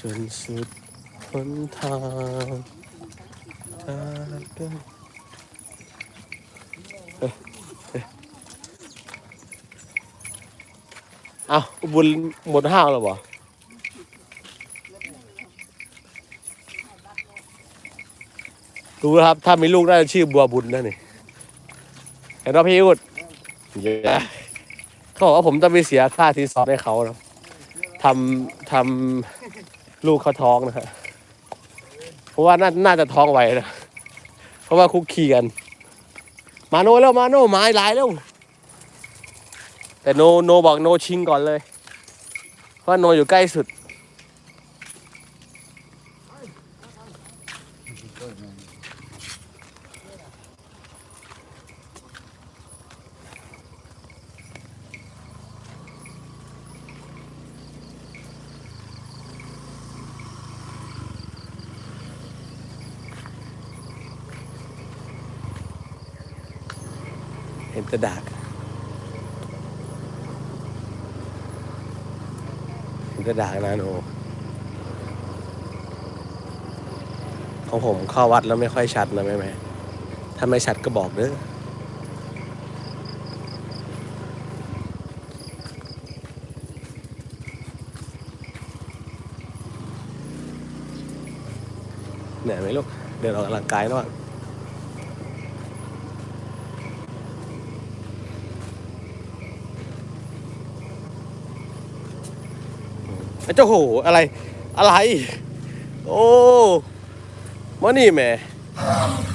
จนสุดหนทางจากกันเอ้ยเอ้ยเอาบุญหมดห้าวแล้วบ่รู้แล้วครับ ถ้ามีลูกน่าจะชื่อบัวบุญนะนี่เห็นว่าพี่อุดเย้เขาบอกว่าผมจะไปเสียค่าทีสอบให้เขานะทำทำ ลูกเขาท้องนะฮะเพราะว่าน่าน่าจะท้องไวนะเพราะว่าคุกคีกัน มาโนแล้วมาโนไม้หลายแล้ว แต่โนโนบอกโนชิงก่อนเลย เพราะโนอยู่ใกล้สุด ห็นแตะดากเห็นแตะดากนะโนของผมเข้าวัดแล้วไม่ค่อยชัดนะแม่แม่ถ้าไม่ชัดก็บอกเด้อเหนื่อยไหมลูก เดินออกกำลังกายแล้วอะ เจ้าโหอะไร อะไร โอ้มานี่แม่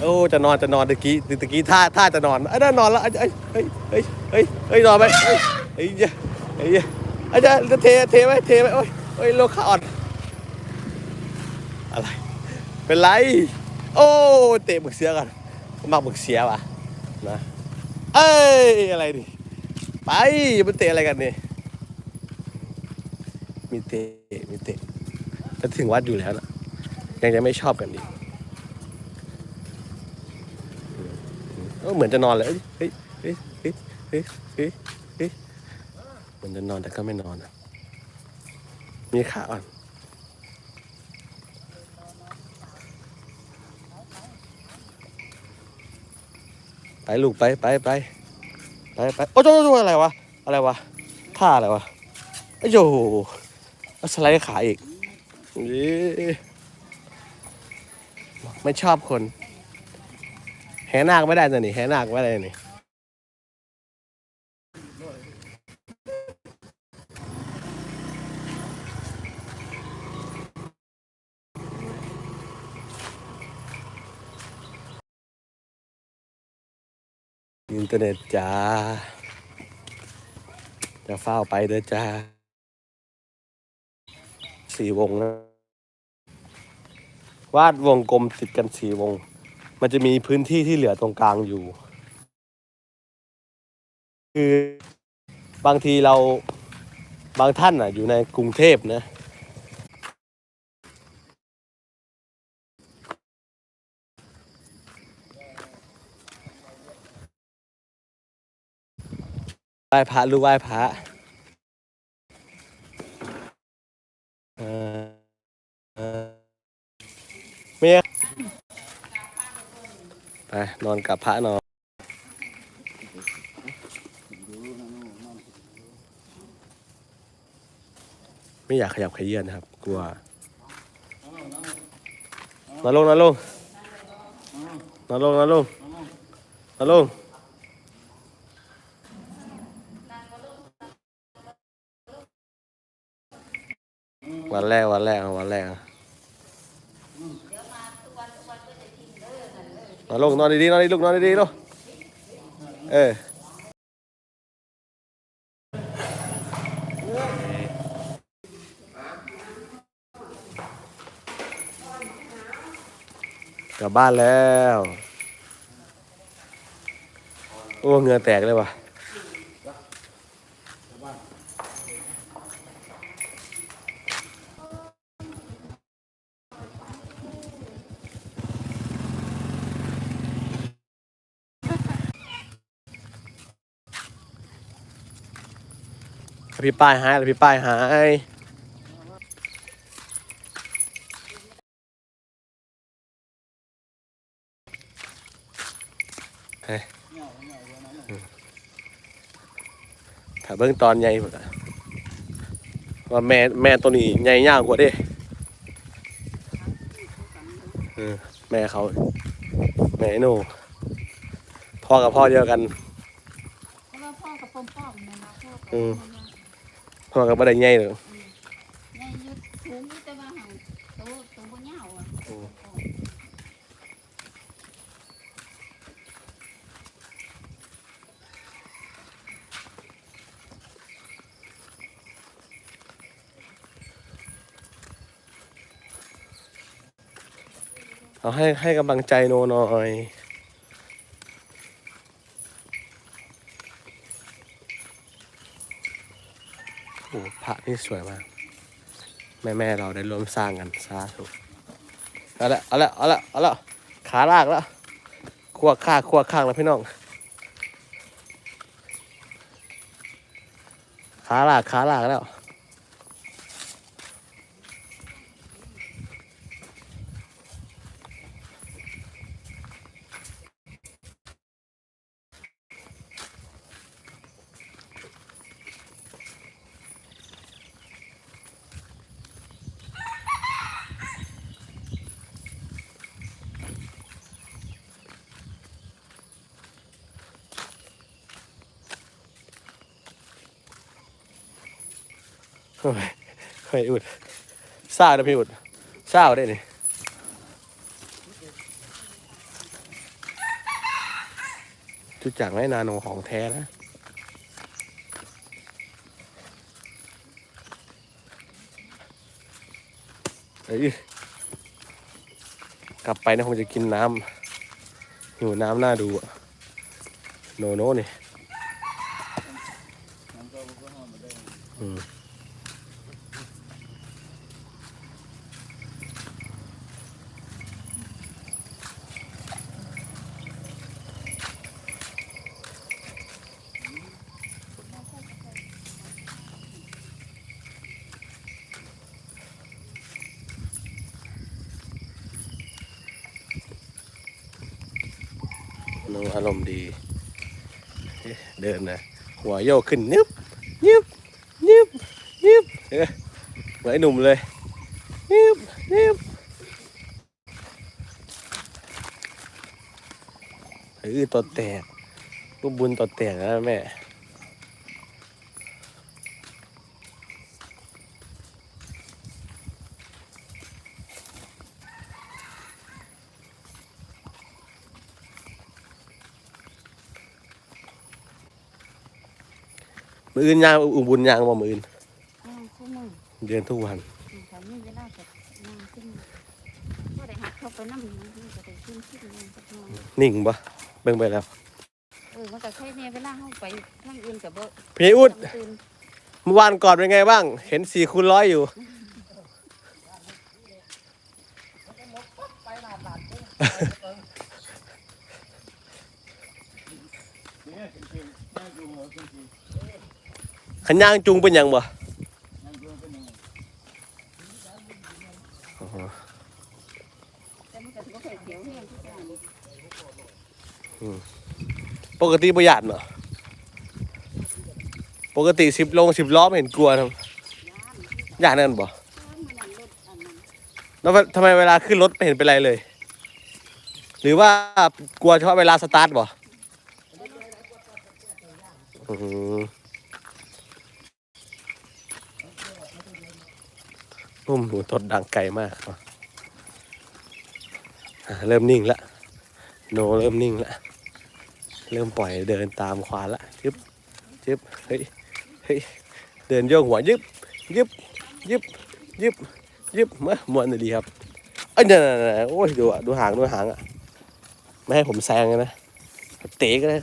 โอ้จะนอนจะนอนตะกี้ตะกี้ท่าท่าจะนอนไอ้นั่นนอนแล้วไอ้ไอ้เฮ้ยเฮ้ยเฮ้ยเฮ้ยนอนไหมเฮ้ยไอ้เหี้ยไอ้เหี้ยไอ้จะจะเทเทไหมเทไหมโอ้ยโอ้ยโลกขาอ่อนอะไร เป็นไร โอ้เตะบึกเสียกันมักบึกเสียว่ะนะเอ้ยอะไรดิไปมันเตะอะไรกันเนี่ย มีเตะมีเตะจะถึงวัดอยู่แล้วนะยังจะไม่ชอบกันอีกเออเหมือนจะนอนเลยเฮ้ยเฮ้ยเฮ้ยเฮ้ยเฮ้ยเฮ้ยเหมือนจะนอนแต่ก็ไม่นอนนะมีขาอ่อนไปลูกไปไปไปไปไปโอ้โหอะไรวะอะไรวะท่าอะไรวะไอ้โย สไลด์ขาอีกนี่ไม่ชอบคน แหนาคไม่ได้นะนี่แหนาคไม่ได้นี่อินเทอร์เน็ตจ้า จะเฝ้าไปเด้อจ้า สี่วงนะ วาดวงกลมติดกันสี่วง มันจะมีพื้นที่ที่เหลือตรงกลางอยู่ คือบางทีเราบางท่านอะ อยู่ในกรุงเทพนะไหว้พระลูกไหว้พระ เมียไป นอนกับพระนอนไม่อยากขยับขยื่นนะครับ กลัวนอนลงนอนลงนอนลงนอนลงนอนลง วันแรกวันแรกวันแรกเอานอนลงนอนดีๆนอนดีลูกนอนดีๆลูกเออกลับบ้านแล้ว โอ้ เงือแตกเลยว่ะ พี่ป้ายหายพี่ป้ายหายถ้าเบื้องตอนใหญ่หมดว่าแม่แม่ตัวนี้ใหญ่ยากกว่าเด้แม่เขา แม่หนูพ่อกับพ่อเดียวกันพ่อกับป้อม พ่อกับบ่ได้ใหญ่เลยใหญ่อยุดสูงอยู่แต่ว่าห่างโตโตบ่ยาวอะเอาให้ให้กำลังใจโนหน่อย โอ้พระ นี่สวยมาก แม่แม่ๆเราได้ร่วมสร้างกันสาธุเอาละเอาละเอาละเอาละขาลากแล้วขั้วข้างขั้วข้างแล้วพี่น้อง ขาลากขาลากแล้ว เฮ้ยอุดเศร้านะพี่อุดเศร้าได้นี่จุดจักไม่นาโนของแท้นะเฮ้ยกลับไปนะคงจะกินน้ำหิวน้ำน่าดูอะโนโน่นี่อืม นอารมณ์ดี เดินนะ หัวโยกขึ้นนิบนิบนิบนิบเหมือนไอหนุ่มเลยนิบนิบเฮ้ยตัวแตกลูกบุญตัวแตกนะแม่ มืออื่นยางอุบุญยางบ่มืออื่นย่างคู่มือเดินทุกวันถ้ามีเวลาก็ย่างขึ้นก็ได้หักเข้าไปน้ำมันก็ได้ขึ้นขึ้นย่างสักหน่อยนิ่งปะเบิ่งไปแล้วเออมันก็แค่เนี่ยเวลาเข้าไปทางอื่นกับเบอพี่อุดตื่นเมื่อวานก่อนเป็นไงบ้าง เห็นสี่คูณร้อยอยู่ ขันย่างจุงเป็นหยังบ่แต่มันก็ถือว่าเคยเขียวแห้งทุกอย่างปกติประหยัดเนาะปกติสิบลงสิบล้อไม่เห็นกลัวทำอย่างนั้นบ่มันนั่งรถอันนั้นแล้วทำไมเวลาขึ้นรถไม่เห็นเป็นไรเลย หรือว่ากลัวเฉพาะเวลาสตาร์ทบ่อืม นุ่มหูทดดังไกลมากอะอะเริ่มนิ่งละโนเริ่มนิ่งละเริ่มปล่อยเดินตามควานละยึบยึบเฮ้ยเฮ้ยเดินโยกหัวยึบยึบยึบยึบยึบมามวนเลยดีครับเอ้ยเนี่ยๆๆโอ้ยดูอะดูหางดูหางอะไม่ให้ผมแซงเลยนะเตะก็ได้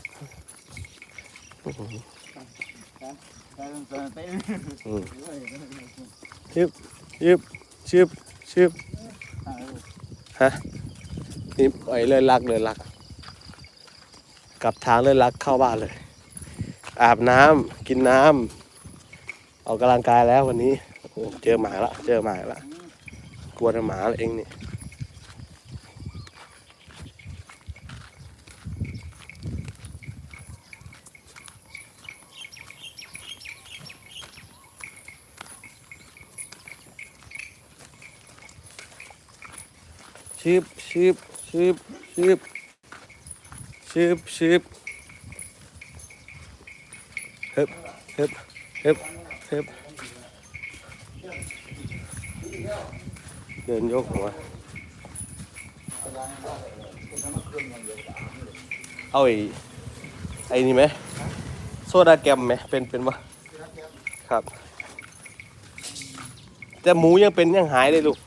อืมชึบ ชึบชึบชึบฮะนี่ปล่อยเลยลักเลยลัก กลับทางเลยลักเข้าบ้านเลย อาบน้ำกินน้ำออกกำลังกายแล้ววันนี้โอ้เจอหมาละเจอหมาละกลัวแต่หมาละเองนี่ ชืบชืบชืบชืบชืบชืบเฮึบฮึบฮึบฮึบเดินยกหัวเอาไอ้ไอ้นี่ไหมโซดาแกมไหมเป็นเป็นปะครับ แต่หมูยังเป็นยังหายเลยลูก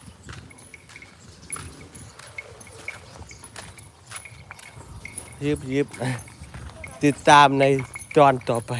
ยิบยิบติดตามในตอนต่อไป